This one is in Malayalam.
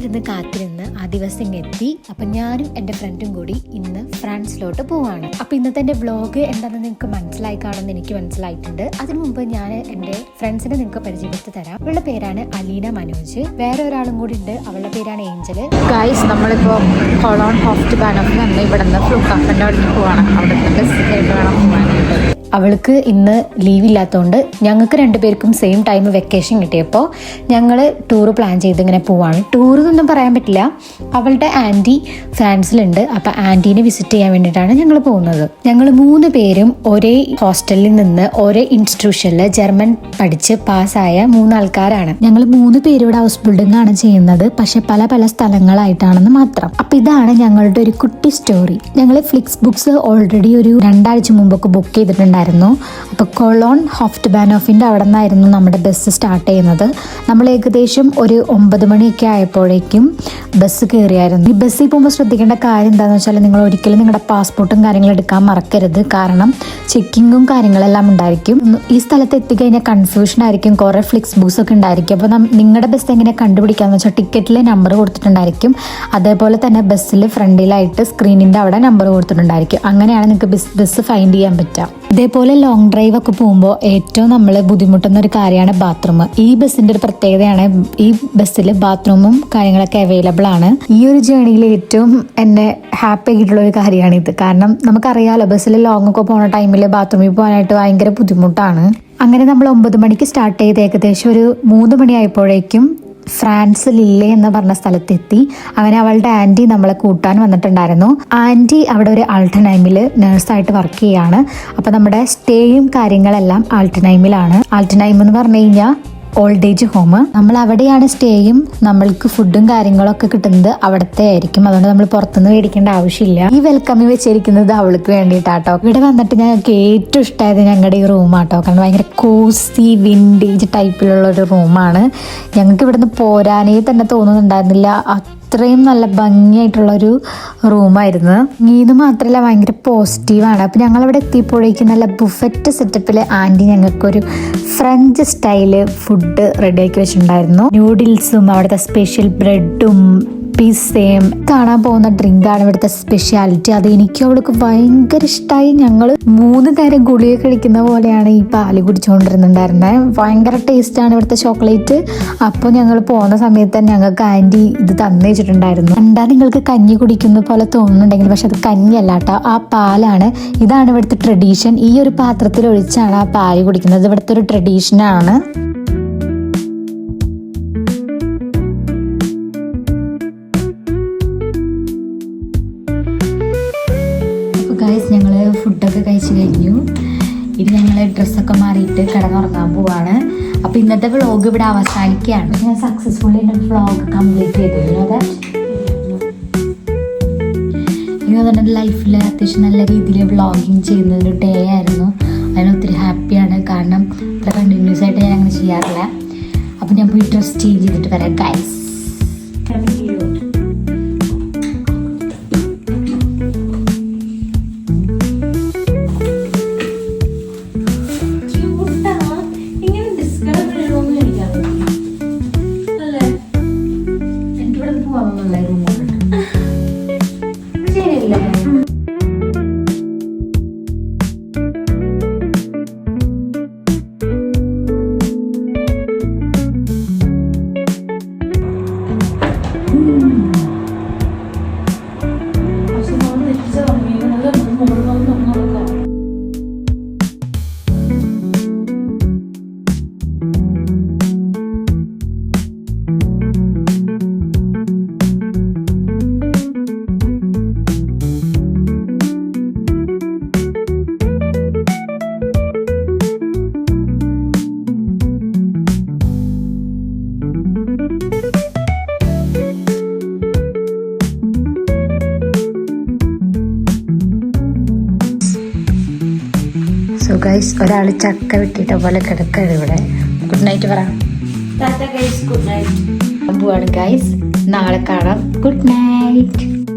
കാത്തിരുന്ന് കാത്തിരുന്ന് ആ ദിവസം എത്തി അപ്പം ഞാനും എന്റെ ഫ്രണ്ടും കൂടി ഇന്ന് ഫ്രാൻസിലോട്ട് പോവാണ്. അപ്പം ഇന്നത്തെ എന്റെ ബ്ലോഗ് എന്താണെന്ന് നിങ്ങൾക്ക് മനസ്സിലായി കാണുമെന്ന് എനിക്ക് മനസ്സിലായിട്ടുണ്ട്. അതിനു മുമ്പ് ഞാൻ എന്റെ ഫ്രണ്ട്സിനെ നിങ്ങൾക്ക് പരിചയപ്പെടുത്തി തരാം. അവളുടെ പേരാണ് അലീന മനോജ്. വേറെ ഒരാളും കൂടി ഉണ്ട്. അവളുടെ പേരാണ് ഏഞ്ചൽ. ഗൈസ് നമ്മളിപ്പോൾ ഹോളോൺ ഹോസ്റ്റ് നിന്ന് ഇവിടെ നിന്ന് ഫ്ലൂ കാഫിന്റെ അവിടെ പോവാണ്. അവിടെ അവൾക്ക് ഇന്ന് ലീവ് ഇല്ലാത്തതുകൊണ്ട് ഞങ്ങൾക്ക് രണ്ടുപേർക്കും സെയിം ടൈം വെക്കേഷൻ കിട്ടിയപ്പോൾ ഞങ്ങൾ ടൂർ പ്ലാൻ ചെയ്ത് ഇങ്ങനെ പോവാണ്. ടൂർ എന്നൊന്നും പറയാൻ പറ്റില്ല. അവളുടെ ആന്റി ഫ്രാൻസിലുണ്ട്. അപ്പം ആന്റീനെ വിസിറ്റ് ചെയ്യാൻ വേണ്ടിയിട്ടാണ് ഞങ്ങൾ പോകുന്നത്. ഞങ്ങൾ മൂന്ന് പേരും ഒരേ ഹോസ്റ്റലിൽ നിന്ന് ഒരേ ഇൻസ്റ്റിറ്റ്യൂഷനിൽ ജർമ്മൻ പഠിച്ച് പാസ്സായ മൂന്നാൾക്കാരാണ്. ഞങ്ങൾ മൂന്ന് പേരുടെ ഹൗസ് ബിൽഡിംഗ് ആണ് ചെയ്യുന്നത്. പക്ഷെ പല പല സ്ഥലങ്ങളായിട്ടാണെന്ന് മാത്രം. അപ്പം ഇതാണ് ഞങ്ങളുടെ ഒരു കുട്ടി സ്റ്റോറി ഞങ്ങൾ ഫ്ലിക്സ് ബുക്സ് ഓൾറെഡി ഒരു രണ്ടാഴ്ച മുമ്പൊക്കെ ബുക്ക് ചെയ്തിട്ടുണ്ടായിരുന്നു. അപ്പൊ കൊളോൺ ഹോഫ്റ്റ് ബാനോഫിന്റെ അവിടെ നിന്നായിരുന്നു നമ്മുടെ ബസ് സ്റ്റാർട്ട് ചെയ്യുന്നത്. നമ്മൾ ഏകദേശം ഒരു ഒമ്പത് മണിയൊക്കെ ആയപ്പോഴേക്കും ബസ് കയറിയായിരുന്നു ഈ ബസ്സിൽ പോകുമ്പോൾ ശ്രദ്ധിക്കേണ്ട കാര്യം എന്താണെന്ന് വെച്ചാൽ നിങ്ങൾ ഒരിക്കലും നിങ്ങളുടെ പാസ്പോർട്ടും കാര്യങ്ങളും എടുക്കാൻ മറക്കരുത്. കാരണം ചെക്കിങ്ങും കാര്യങ്ങളെല്ലാം ഉണ്ടായിരിക്കും. ഈ സ്ഥലത്ത് എത്തിക്കഴിഞ്ഞാൽ കൺഫ്യൂഷൻ ആയിരിക്കും. കുറേ ഫ്ലിക്സ് ബുക്സ് ഒക്കെ ഉണ്ടായിരിക്കും. അപ്പോൾ നിങ്ങളുടെ ബസ് എങ്ങനെ കണ്ടുപിടിക്കാന്ന് വെച്ചാൽ ടിക്കറ്റിലെ നമ്പർ കൊടുത്തിട്ടുണ്ടായിരിക്കും. അതേപോലെ തന്നെ ബസ്സിൽ ഫ്രണ്ടിലായിട്ട് സ്ക്രീനിന്റെ അവിടെ നമ്പർ കൊടുത്തിട്ടുണ്ടായിരിക്കും. അങ്ങനെയാണ് നിങ്ങൾക്ക് ബസ് ബസ് ഫൈൻഡ് ചെയ്യാൻ പറ്റുക. ഇതേപോലെ ലോങ് ഡ്രൈവ് ഒക്കെ പോകുമ്പോൾ ഏറ്റവും നമ്മൾ ബുദ്ധിമുട്ടുന്ന ഒരു കാര്യമാണ് ബാത്റൂം ഈ ബസ്സിന്റെ ഒരു പ്രത്യേകതയാണ് ഈ ബസ്സിൽ ബാത്റൂമും കാര്യങ്ങളൊക്കെ അവൈലബിൾ ആണ്. ഈ ഒരു ജേണിയിൽ ഏറ്റവും എന്നെ ഹാപ്പി ആയിട്ടുള്ള ഒരു കാര്യമാണ് ഇത്. കാരണം നമുക്കറിയാലോ ബസ്സിൽ ലോങ് ഒക്കെ പോണ ടൈമിൽ ബാത്റൂമിൽ പോകാനായിട്ട് ഭയങ്കര ബുദ്ധിമുട്ടാണ്. അങ്ങനെ നമ്മൾ ഒമ്പത് മണിക്ക് സ്റ്റാർട്ട് ചെയ്ത് ഏകദേശം ഒരു മൂന്ന് മണിയായപ്പോഴേക്കും ഫ്രാൻസ് ലില്ലെ എന്ന് പറഞ്ഞ സ്ഥലത്തെത്തി അങ്ങനെ അവളുടെ ആന്റി നമ്മളെ കൂട്ടാൻ വന്നിട്ടുണ്ടായിരുന്നു. ആന്റി അവിടെ ഒരു ആൾട്ടനൈമിൽ നേഴ്സായിട്ട് വർക്ക് ചെയ്യാണ്. അപ്പോൾ നമ്മുടെ സ്റ്റേയും കാര്യങ്ങളെല്ലാം ആൾട്ടനൈമിലാണ് ആൾട്ടനൈം എന്ന് പറഞ്ഞു കഴിഞ്ഞാൽ ഓൾഡ് ഏജ് ഹോം നമ്മൾ അവിടെയാണ് സ്റ്റേയും നമ്മൾക്ക് ഫുഡും കാര്യങ്ങളൊക്കെ കിട്ടുന്നത് അവിടത്തെ ആയിരിക്കും. അതുകൊണ്ട് നമ്മൾ പുറത്തുനിന്ന് മേടിക്കേണ്ട ആവശ്യമില്ല. ഈ വെൽക്കമി വെച്ചിരിക്കുന്നത് അവൾക്ക് വേണ്ടിയിട്ടാട്ടോ. ഇവിടെ വന്നിട്ട് ഞങ്ങൾക്ക് ഏറ്റവും ഇഷ്ടമായത് ഞങ്ങളുടെ ഈ റൂമാട്ടോ കാരണം ഭയങ്കര കോസി വിൻഡേജ് ടൈപ്പിലുള്ള ഒരു റൂമാണ് ഞങ്ങൾക്ക് ഇവിടുന്ന് പോരാനേ തന്നെ തോന്നുന്നുണ്ടായിരുന്നില്ല. അത്രയും നല്ല ഭംഗിയായിട്ടുള്ളൊരു റൂമായിരുന്നു. ഇത് മാത്രമല്ല ഭയങ്കര പോസിറ്റീവാണ്. അപ്പം ഞങ്ങളിവിടെ എത്തിയപ്പോഴേക്കും നല്ല ബുഫറ്റ് സെറ്റപ്പിൽ ആന്റി ഞങ്ങൾക്കൊരു ഫ്രഞ്ച് സ്റ്റൈൽ ഫുഡ് റെഡിയാക്കി വെച്ചിട്ടുണ്ടായിരുന്നു. നൂഡിൽസും അവിടുത്തെ സ്പെഷ്യൽ ബ്രെഡും പിസയും കാണാൻ പോകുന്ന ഡ്രിങ്ക് ആണ് ഇവിടുത്തെ സ്പെഷ്യാലിറ്റി അത് എനിക്ക് അവൾക്ക് ഭയങ്കര ഇഷ്ടമായി ഞങ്ങൾ മൂന്ന് നേരം ഗുളിക കഴിക്കുന്ന പോലെയാണ് ഈ പാൽ കുടിച്ചുകൊണ്ടിരുന്നുണ്ടായിരുന്നത് ഭയങ്കര ടേസ്റ്റാണ് ഇവിടുത്തെ ചോക്ലേറ്റ് അപ്പോൾ ഞങ്ങൾ പോകുന്ന സമയത്ത് തന്നെ ഞങ്ങൾക്ക് ആന്റി ഇത് തന്നു വെച്ചിട്ടുണ്ടായിരുന്നു. കണ്ടാൽ നിങ്ങൾക്ക് കഞ്ഞി കുടിക്കുന്ന പോലെ തോന്നുന്നുണ്ടെങ്കിൽ പക്ഷെ അത് കഞ്ഞിയല്ല കേട്ടോ ആ പാലാണ്. ഇതാണ് ഇവിടുത്തെ ട്രഡീഷൻ ഈ ഒരു പാത്രത്തിൽ ഒഴിച്ചാണ് ആ പാൽ കുടിക്കുന്നത്. ഇവിടുത്തെ ഒരു ട്രഡീഷനാണ് കഴിച്ച് കഴിഞ്ഞു. ഇനി ഞങ്ങൾ ഡ്രസ്സൊക്കെ മാറിയിട്ട് കിടന്നുറങ്ങാൻ പോവാണ്. അപ്പോൾ ഇന്നത്തെ വ്ളോഗ് ഇവിടെ അവസാനിക്കുകയാണ്. ഞാൻ സക്സസ്ഫുള്ളി എന്റെ വ്ളോഗ് കംപ്ലീറ്റ് ചെയ്തു. എനിക്ക് തന്നെ ലൈഫിൽ അത്യാവശ്യം നല്ല രീതിയിൽ വ്ളോഗിങ് ചെയ്യുന്ന ഒരു ഡേ ആയിരുന്നു. അതിന് ഒത്തിരി ഹാപ്പിയാണ് കാരണം ഇത്ര കണ്ടിന്യൂസ് ആയിട്ട് ഞാൻ അങ്ങനെ ചെയ്യാറില്ല. അപ്പോൾ ഞാൻ പോയി ഡ്രസ് ചേഞ്ച് ചെയ്തിട്ട് വരാം ഗൈസ് ഗൈസ് ഒരാൾ ചക്ക വെട്ടിയിട്ട പോലെ കിടക്കാണ് ഇവിടെ. ഗുഡ് നൈറ്റ് പറ. ഗുഡ് നൈറ്റ് പോവാണ് ഗൈസ് നാളെ കാണാം. Good night